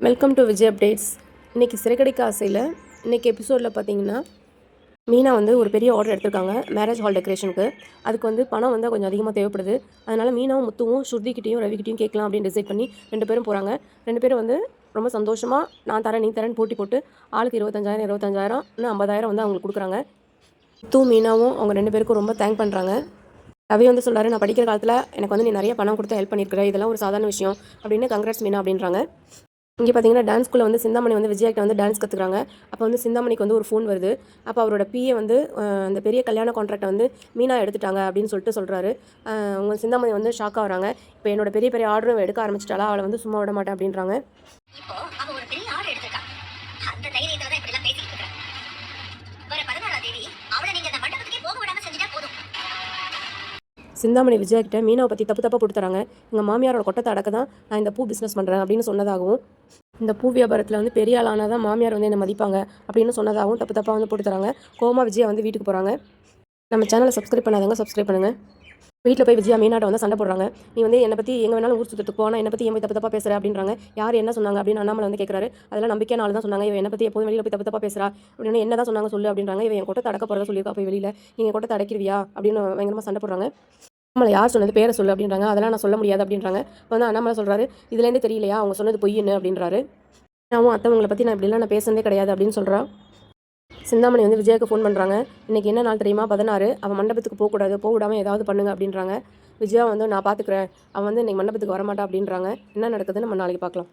Welcome to Vijay updates இன்றைக்கி சிறைக்கடிக்க ஆசையில் இன்றைக்கி எபிசோடில் பார்த்தீங்கன்னா மீனா வந்து ஒரு பெரிய ஆர்டர் எடுத்திருக்காங்க மேரேஜ் ஹால் டெக்கரேஷனுக்கு அதுக்கு வந்து பணம் வந்து கொஞ்சம் அதிகமாக தேவைப்படுது. அதனால் மீனாவும் முத்துவும் ஸ்ருதிக்கிட்டையும் ரவிக்கிட்டையும் கேட்கலாம் அப்படின்னு டிசைட் பண்ணி ரெண்டு பேரும் போகிறாங்க ரெண்டு பேரும் வந்து ரொம்ப சந்தோஷமாக நான் தரேன் நீ தரேன் போட்டி போட்டு ஆளுக்கு இருபத்தஞ்சாயிரம் இருபத்தஞ்சாயிரம் இன்னும் ஐம்பதாயிரம் வந்து அவங்களுக்கு கொடுக்குறாங்க. முத்து மீனாவும் அவங்க ரெண்டு பேருக்கும் ரொம்ப தேங்க் பண்ணுறாங்க ரவி வந்து சொல்கிறாரு நான் படிக்கிற காலத்தில் எனக்கு வந்து நீ நிறைய பணம் கொடுத்து ஹெல்ப் பண்ணியிருக்கிற இதெல்லாம் ஒரு சாதாரண விஷயம் அப்படின்னு கங்க்ராட்ஸ் மீனா அப்படின்றாங்க. இங்கே பார்த்தீங்கன்னா டான்ஸ் ஸ்கூலில் வந்து சிந்தாமணி வந்து விஜயாக்கிட்ட வந்து டான்ஸ் கற்றுக்குறாங்க அப்போ வந்து சிந்தாமணிக்கு வந்து ஒரு ஃபோன் வருது. அப்போ அவரோட பிஏ வந்து அந்த பெரிய கல்யாண கான்ட்ராக்டை வந்து மீனா எடுத்துட்டாங்க அப்படின்னு சொல்லிட்டு சொல்கிறாரு உங்கள் சிந்தாமணி வந்து ஷாக் ஆகுறாங்க இப்போ என்னோட பெரிய பெரிய ஆர்டரும் எடுக்க ஆரம்பிச்சிட்டாலா அவளை வந்து சும்மா விட மாட்டேன் அப்படின்றாங்க. சிந்தாமணி விஜயா கிட்ட மீனாவை பற்றி தப்பு தப்பாக போட்டு தராங்க எங்கள் மாமியாரோட கொட்டத்தை அடக்க தான் நான் இந்த பூ பிஸ்னஸ் பண்ணுறேன் அப்படின்னு சொன்னதாகவும் இந்த பூ வியாபாரத்தில் வந்து பெரிய ஆளானால் தான் மாமியார் வந்து என்னை மதிப்பாங்க அப்படின்னு சொன்னதாகவும் தப்பு தப்பாக வந்து போட்டு தராங்க கோமா விஜயா வந்து வீட்டுக்கு போகிறாங்க நம்ம சேனலை சப்ஸ்கிரைப் பண்ணாதவங்க சப்ஸ்கிரைப் பண்ணுங்கள் வீட்டில் போய் விஜயா மீனாட்ட வந்து சண்டை போடுறாங்க. நீ வந்து என்னை பற்றி எங்கே வேணாலும் ஊர் சுற்றுக்கு போனால் என்னை பற்றி என் போய் தப்பு தப்பாக பேசுகிற அப்படின்றாங்க. யார் என்ன சொன்னாங்க அப்படின்னு அண்ணாமலை வந்து கேட்குறாரு அதெல்லாம் நம்பிக்கையான ஆள் தான் சொன்னாங்க. இவன் என்னை பற்றி எப்போதும் வெளியில் போய் தப்பு தப்பாக பேசுகிறா அப்படின்னு என்ன தான் சொன்னாங்க சொல்லு அப்படின்றாங்க. இவன் என் கொட்டத்தை அடக்க போகிறதா சொல்லியிருக்கா. போய் வெளியில் நீங்கள் கொட்டத்தை அடக்கிடுவியா? அப்படின்னு பயங்கரமாக சண்டை போடுறாங்க. நம்மளை யார் சொன்னது? பேரை சொல்லு அப்படின்றாங்க. அதெல்லாம் நான் சொல்ல முடியாது அப்படின்றாங்க. இப்போ வந்து அண்ணாமலை சொல்கிறாரு இதுலேருந்து தெரியலையா? அவங்க சொன்னது பொய்ன்னு அப்படின்றாரு. நான் அத்தவங்களை பற்றி நான் இப்படிலாம் நான் பேசுனதே கிடையாது அப்படின்னு சொல்கிறான் சிந்தாமணி வந்து விஜயாவுக்கு ஃபோன் பண்ணுறாங்க இன்றைக்கி என்ன நாள் தெரியுமா? பதினாறு. அவன் மண்டபத்துக்கு போகக்கூடாது. போகவிடாமல் ஏதாவது பண்ணுங்க அப்படின்றாங்க. விஜயா வந்து நான் பார்த்துக்குறேன் அவன் வந்து இன்றைக்கி மண்டபத்துக்கு வரமாட்டா அப்படின்றாங்க. என்ன நடக்குதுன்னு நம்ம நாளைக்கு பார்க்கலாம்